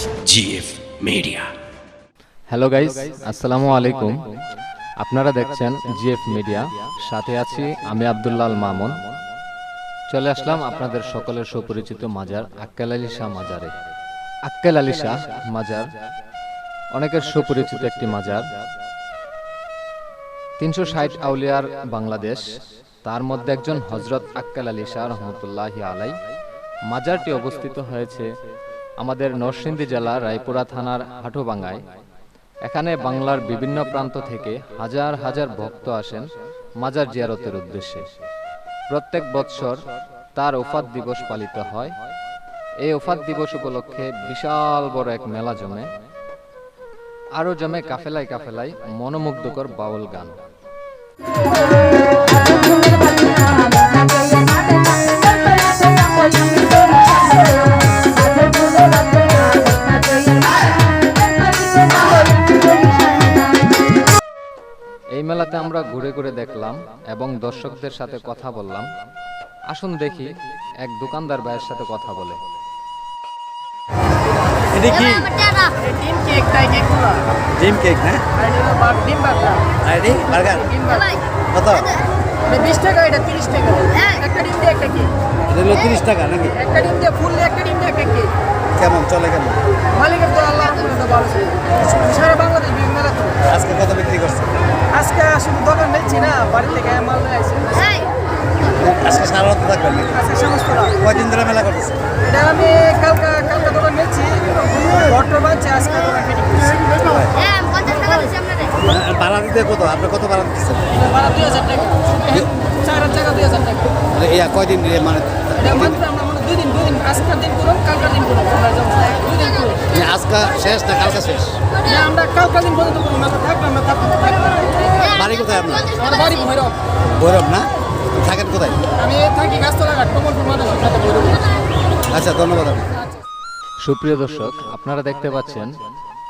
GF Media. Hello guys, আসসালামু আলাইকুম। আপনারা দেখছেন জিএফ মিডিয়া। সাথে আছি আমি আব্দুল্লাল মামুন। চলে আসলাম আপনাদের সকলের সুপরিচিত মাজার, আক্কেল আলী শাহ মাজারে। আক্কেল আলী শাহ মাজার, অনেকের সুপরিচিত একটি মাজার। তিনশো ষাট আউলিয়ার বাংলাদেশ। তার মধ্যে একজন হজরত আক্কেল আলী শাহ রহমতুল্লাহ আলাই মাজারটি অবস্থিত হয়েছে আমাদের নরসিংদী জেলার রায়পুরা থানার হাটুবাঙ্গায়। এখানে বাংলার বিভিন্ন প্রান্ত থেকে হাজার হাজার ভক্ত আসেন মাজার জিয়ারতের উদ্দেশ্যে। প্রত্যেক বৎসর তার ওফাত দিবস পালিত হয়। এই ওফাত দিবস উপলক্ষে বিশাল বড় এক মেলা জমে। আরও জমে কাফেলায় কাফেলায় মনোমুগ্ধকর বাউল গান। মেলাতে আমরা ঘুরে ঘুরে দেখলাম এবং দর্শকদের সাথে কথা বললাম। আসুন দেখি এক দোকানদার ভাইয়ের সাথে কথা বলে। এটা ডিম কেক তাই কেক ডিম কেক না? আর এটা হলো বার- ডিম বার্গার আর ডিম বার্গার কত? বিশ টাকা এটা তিরিশ টাকা। একটা ডিম দিয়ে একটা কেক। এটা হলো তিরিশ টাকা নাকি? একটা ডিম দিয়ে ফুল দিয়ে একটা ডিম দিয়ে একটা কেক। কেমন চলে কেমন? মালিকের তো আল্লাহ করে ভালো সারা বাংলাদেশ বিভিন্ন মেলা আজকে কত বিক্রি করছে আজকে শুধু দোকান নিচ্ছি না বাড়ি থেকে মাল নিয়ে আসি আজকে সারা রাত থাকবেন আজকে সমস্ত রাত। কয়দিন ধরে মেলা করতেছে? এটা আমি কালকা কালকা দোকান নিচ্ছি বট্ট বাজছে আজকে দোকান ফিটিং ভাড়া দিতে কত? আপনি কত ভাড়া দিচ্ছেন? ভাড়া দুই হাজার টাকা। চার হাজার টাকা দুই হাজার টাকা। মানে কয়দিন মানে দুদিন দুই দিন দিন আজকের দিন করুন কালকার দিন করুন আমরা যাব দুই দিন করুন আজকে শেষ না কালকে শেষ? না, আমরা কালকার দিন পর্যন্ত করুন আমরা থাকব আমরা থাকব। থাকব। বাড়ি কোথায় আপনার? আমার বাড়ি ভৈরব। ভৈরব না? থাকেন কোথায়? আমি থাকি কমলপুর আচ্ছা ধন্যবাদ আপনি সুপ্রিয় দর্শক আপনারা দেখতে পাচ্ছেন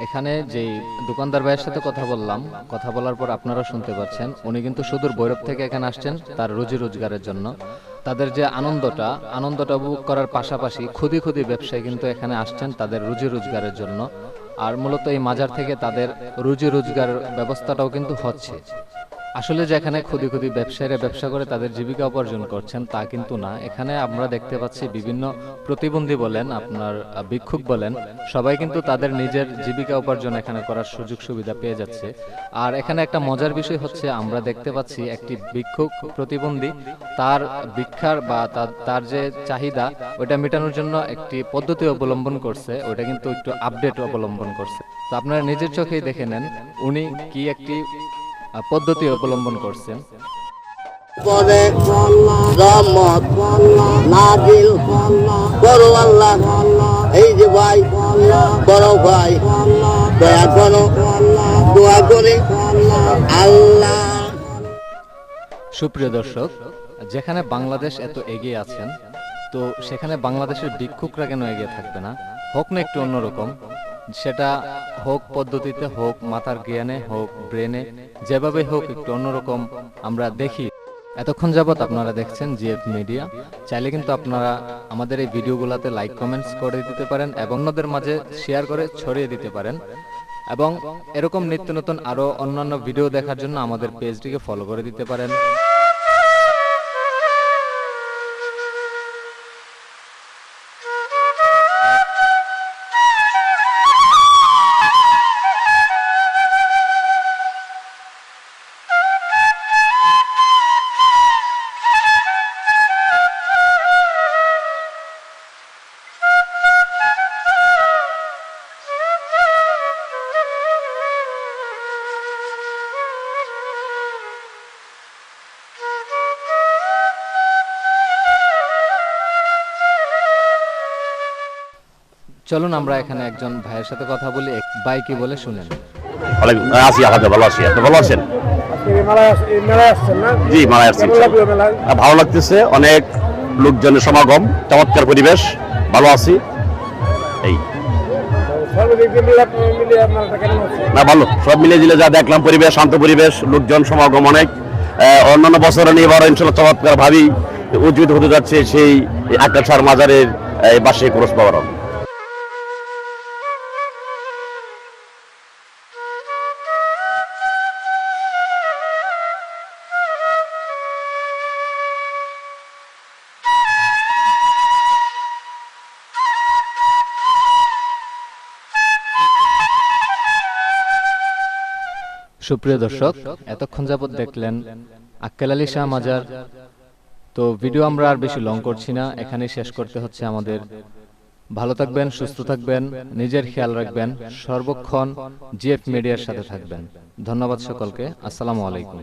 এখানে যে দোকানদার ভাইয়ের সাথে কথা বললাম, কথা বলার পর আপনারা শুনতে পাচ্ছেন, উনি কিন্তু সুদূর বৈরব থেকে এখানে আসছেন তার রুজি রোজগারের জন্য। তাদের যে আনন্দটা আনন্দটা উপভোগ করার পাশাপাশি ক্ষুদি ক্ষুদি ব্যবসায়ী কিন্তু এখানে আসছেন তাদের রুজি রোজগারের জন্য। আর মূলত এই মাজার থেকে তাদের রুজি রোজগার ব্যবস্থাটাও কিন্তু হচ্ছে। আসলে যে এখানে খুদি খুদি ব্যবসায়ীরা ব্যবসা করে তাদের জীবিকা উপার্জন করছেন, তা কিন্তু না। এখানে আমরা দেখতে পাচ্ছি বিভিন্ন প্রতিবন্ধী বলেন, আপনার ভিক্ষুক বলেন, সবাই কিন্তু তাদের নিজের জীবিকা উপার্জন এখানে করার সুযোগ সুবিধা পেয়ে যাচ্ছে। আর এখানে একটা মজার বিষয় হচ্ছে, আমরা দেখতে পাচ্ছি একটি ভিক্ষুক প্রতিবন্ধী, তার ভিক্ষার বা তার- যে চাহিদা ওটা মেটানোর জন্য একটি পদ্ধতি অবলম্বন করছে ওটা কিন্তু একটু আপডেট অবলম্বন করছে। তো আপনারা নিজের চোখেই দেখে নেন, উনি কি একটি পদ্ধতি অবলম্বন করছেন। পরে রহমত নাজিল বড় আল্লাহ এই যে ভাই বড় ভাই দয়া করো দোয়া করে আল্লাহ। সুপ্রিয় দর্শক যেখানে বাংলাদেশ এত এগিয়ে আছেন তো সেখানে বাংলাদেশের ভিক্ষুকরা কেন এগিয়ে থাকবে না? হোক না একটু অন্যরকম। সেটা হোক পদ্ধতিতে হোক, মাথার জ্ঞানে হোক, ব্রেনে, যেভাবে হোক একটু অন্যরকম আমরা দেখি। এতক্ষণ যাবৎ আপনারা দেখছেন জিএফ মিডিয়া। চাইলে কিন্তু আপনারা আমাদের এই ভিডিওগুলোতে লাইক, কমেন্টস করে দিতে পারেন এবং অন্যদের মাঝে শেয়ার করে ছড়িয়ে দিতে পারেন। এবং এরকম নিত্য নতুন আরও অন্যান্য ভিডিও দেখার জন্য আমাদের পেজটিকে ফলো করে দিতে পারেন। চলুন আমরা এখানে একজন ভাইয়ের সাথে কথা বলি ভাই কি বলে শুনেন। আছি আলহামদুলিল্লাহ ভালো আছি। আপনি ভালো আছেন? জি মালায় আসছি ভালো লাগতেছে অনেক লোকজনের সমাগম চমৎকার পরিবেশ ভালো আছি। এই। না ভালো। সব মিলে জিলে যা দেখলাম পরিবেশ শান্ত পরিবেশ লোকজন সমাগম অনেক। অন্যান্য বছরে নিয়ে এবার ইনশাল্লাহ চমৎকার ভাবি উজ্জীবিত হতে যাচ্ছে সেই আকাশার মাজারের এই বার্ষিক ক্রস পাওয়ার সুপ্রিয় দর্শক, এতক্ষণ যাবৎ দেখলেন আক্কেল আলী শাহ মাজার তো ভিডিও আমরা আর বেশি লং করছি না এখানে শেষ করতে হচ্ছে আমাদের। ভালো থাকবেন, সুস্থ থাকবেন, নিজের খেয়াল রাখবেন, সর্বক্ষণ জিএফ মিডিয়ার সাথে থাকবেন। ধন্যবাদ সকলকে, আসসালামু আলাইকুম।